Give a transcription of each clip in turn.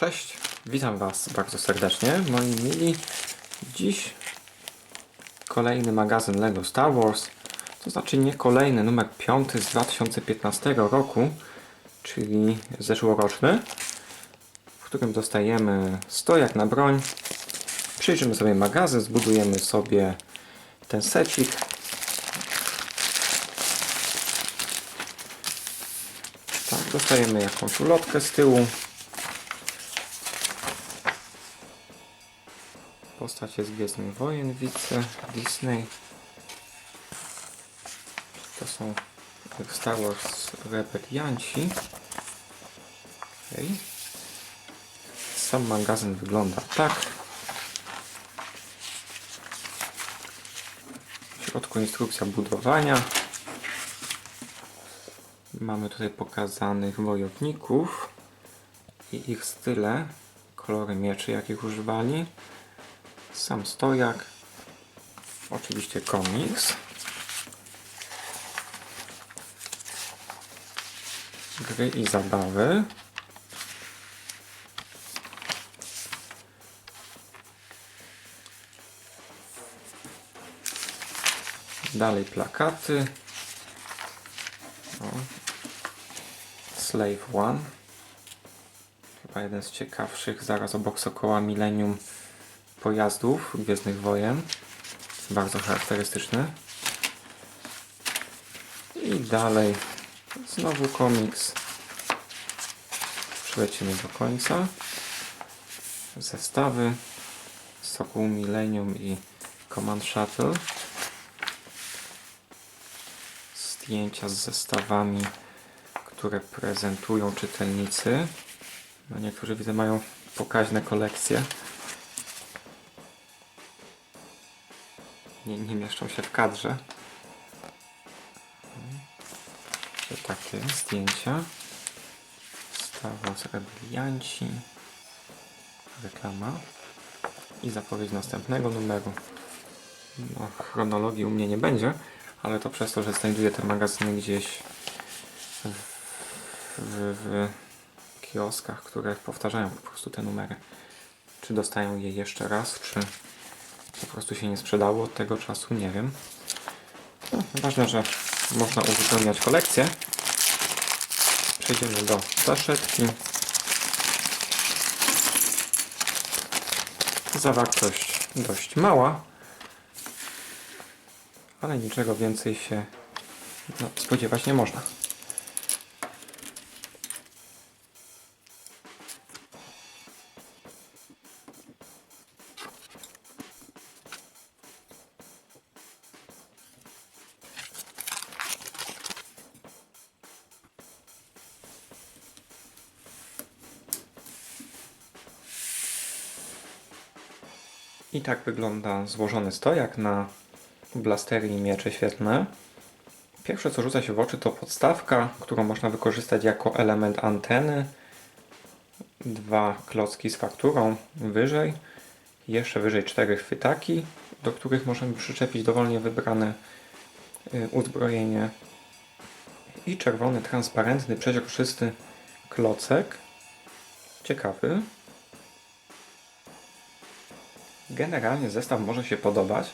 Cześć, witam Was bardzo serdecznie, moi mili. Dziś kolejny magazyn LEGO Star Wars, to znaczy nie kolejny, numer 5 z 2015 roku, czyli zeszłoroczny, w którym dostajemy stojak na broń. Przyjrzymy sobie magazyn, zbudujemy sobie ten secik. Tak, dostajemy jakąś ulotkę z tyłu. Postacie z Gwiezdnych Wojen widzę, Disney. To są Star Wars rebelianci. Okay. Sam magazyn wygląda tak. W środku instrukcja budowania. Mamy tutaj pokazanych wojowników i ich style, kolory mieczy jakich używali sam stojak, oczywiście komiks, gry i zabawy, dalej plakaty, o. Slave One, chyba jeden z ciekawszych, zaraz obok Sokoła Millennium pojazdów Gwiezdnych Wojen. Bardzo charakterystyczny. I dalej znowu komiks. Przelecimy do końca. Zestawy. Sokół Millennium i Command Shuttle. Zdjęcia z zestawami, które prezentują czytelnicy. No niektórzy widzę mają pokaźne kolekcje. Nie, nie mieszczą się w kadrze. Że takie zdjęcia. Star Wars Rebelianci. Reklama. I zapowiedź następnego numeru. No, chronologii u mnie nie będzie, ale to przez to, że znajduję te magazyny gdzieś w, w, w kioskach, które powtarzają po prostu te numery. Czy dostają je jeszcze raz, czy po prostu się nie sprzedało od tego czasu, nie wiem. No, ważne, że można uzupełniać kolekcję. Przejdziemy do zaszetki. Zawartość dość mała, ale niczego więcej się no, spodziewać nie można. I tak wygląda złożony stojak na blastery i miecze świetlne. Pierwsze co rzuca się w oczy to podstawka, którą można wykorzystać jako element anteny. Dwa klocki z fakturą wyżej. Jeszcze wyżej cztery chwytaki, do których możemy przyczepić dowolnie wybrane y, uzbrojenie. I czerwony, transparentny, przeźroczysty klocek. Ciekawy. Generalnie zestaw może się podobać.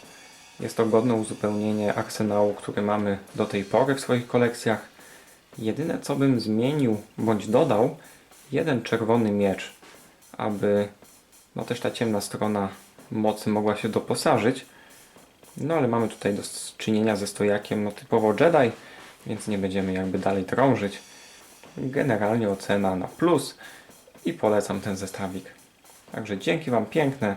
Jest to godne uzupełnienie arsenału, który mamy do tej pory w swoich kolekcjach. Jedyne co bym zmienił bądź dodał, jeden czerwony miecz, aby no też ta ciemna strona mocy mogła się doposażyć. No ale mamy tutaj do czynienia ze stojakiem no typowo Jedi, więc nie będziemy jakby dalej drążyć. Generalnie ocena na plus i polecam ten zestawik. Także dzięki Wam piękne.